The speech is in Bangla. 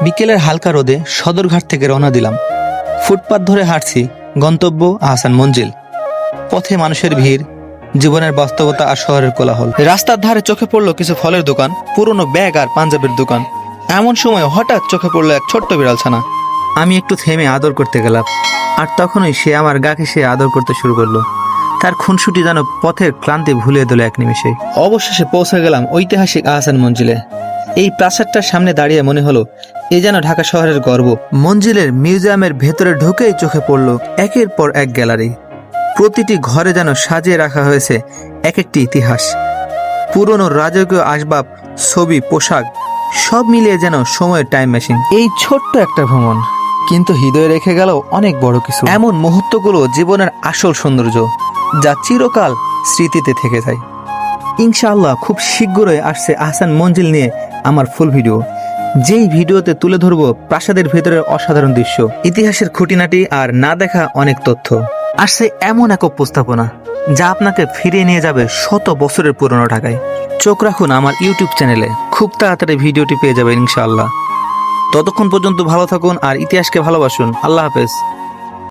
বিকেলের হালকা রোদে সদরঘাট থেকে রওনা দিলাম। ফুটপাত ধরে হাঁটছি গন্তব্য আহসান মঞ্জিল। পথে মানুষের ভিড়, জীবনের বাস্তবতা আর শহরের কোলাহল। রাস্তার ধারে চোখে পড়ল কিছু ফলের দোকান, পুরনো ব্যাগ আর পাঞ্জাবের দোকান। এমন সময় হঠাৎ চোখে পড়ল এক ছোট্ট বিড়াল ছানা আমি একটু থেমে আদর করতে গেলাম, আর তখনই সে আমার গাকে সে আদর করতে শুরু করল। তার খুনসুটি যেন পথের ক্লান্তি ভুলিয়ে দিল এক নিমিষে অবশেষে পৌঁছে গেলাম ঐতিহাসিক আহসান মঞ্জিলে। এই প্রাসাদটার সামনে দাঁড়িয়ে মনে হলো এ যেন ঢাকা শহরের গর্ব। মঞ্জিলের মিউজিয়ামের ভেতরে ঢুকেই চোখে পড়ল একের পর এক গ্যালারি। প্রতিটি ঘরে যেন সাজিয়ে রাখা হয়েছে এক একটি ইতিহাস। পুরনো রাজকীয় আসবাব ছবি পোশাক সব মিলিয়ে যেন সময়ের টাইম মেশিন এই ছোট্ট একটা ভ্রমণ কিন্তু হৃদয়ে রেখে গেল অনেক বড় কিছু। এমন মুহূর্তগুলো জীবনের আসল সৌন্দর্য যা চিরকাল স্মৃতিতে থেকে যায়। ইনশাআল্লাহ খুব শীঘ্রই আসছে আহসান মঞ্জিল নিয়ে আমার ফুল ভিডিও। যেই ভিডিওতে তুলে ধরবো প্রাসাদের ভেতরের অসাধারণ দৃশ্য, ইতিহাসের খুঁটিনাটি আর না দেখা অনেক তথ্য। আসছে এমন এক উপস্থাপনা যা আপনাকে ফিরিয়ে নিয়ে যাবে শত বছরের পুরনো ঢাকায়। চোখ রাখুন আমার ইউটিউব চ্যানেলে, খুব তাড়াতাড়ি ভিডিওটি পেয়ে যাবেন ইনশাআল্লাহ। ততক্ষণ পর্যন্ত ভালো থাকুন আর ইতিহাসকে ভালোবাসুন। আল্লাহ হাফেজ।